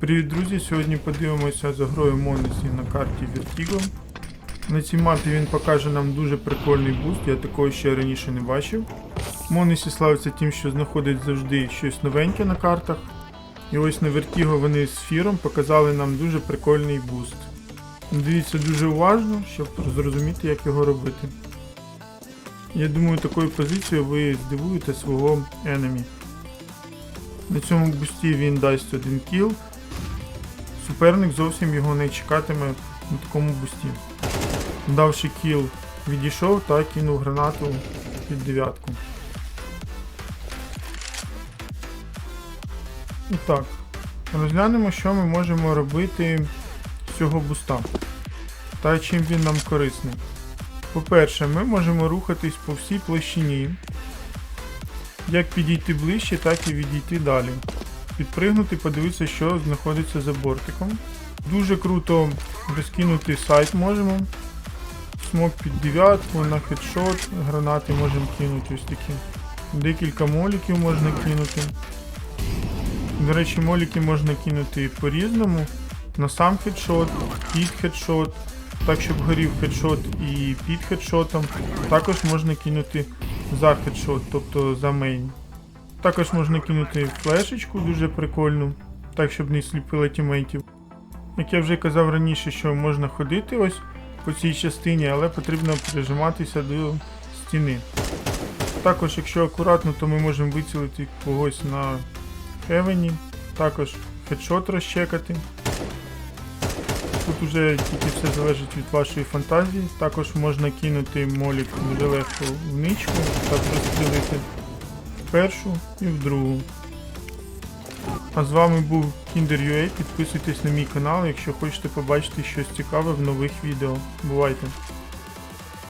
Привіт, друзі! Сьогодні подивимося за грою Монесі на карті Vertigo. На цій мапі він покаже нам дуже прикольний буст, я такого ще раніше не бачив. Монесі славиться тим, що знаходить завжди щось новеньке на картах. І ось на Vertigo вони з фіром показали нам дуже прикольний буст. Дивіться дуже уважно, щоб зрозуміти, як його робити. Я думаю, такою позицією ви здивуєте свого енемі. На цьому бусті він дасть один кіл. Суперник зовсім його не чекатиме на такому бусті. Давши кіл, відійшов та кинув гранату під дев'ятку. І так, розглянемо, що ми можемо робити з цього буста. Та чим він нам корисний. По-перше, ми можемо рухатись по всій площині. Як підійти ближче, так і відійти далі. Підпригнути, подивитися, що знаходиться за бортиком. Дуже круто розкинути сайт можемо. Смок під дев'ятку, на хедшот, гранати можемо кинути ось такі. Декілька моліків можна кинути. До речі, моліки можна кинути по-різному. На сам хедшот, під хедшот, так щоб горів хедшот і під хедшотом. Також можна кинути за хедшот, тобто за мейн. Також можна кинути флешечку дуже прикольну, так щоб не сліпило тімейтів. Як я вже казав раніше, що можна ходити ось по цій частині, але потрібно прижиматися до стіни. Також, якщо акуратно, то ми можемо вицілити когось на хевені, також хедшот розчекати. Тут уже тільки все залежить від вашої фантазії. Також можна кинути молік дуже легко в ничку та прострілити першу і в другу. А з вами був Kinder.ua. Підписуйтесь на мій канал, якщо хочете побачити щось цікаве в нових відео. Бувайте!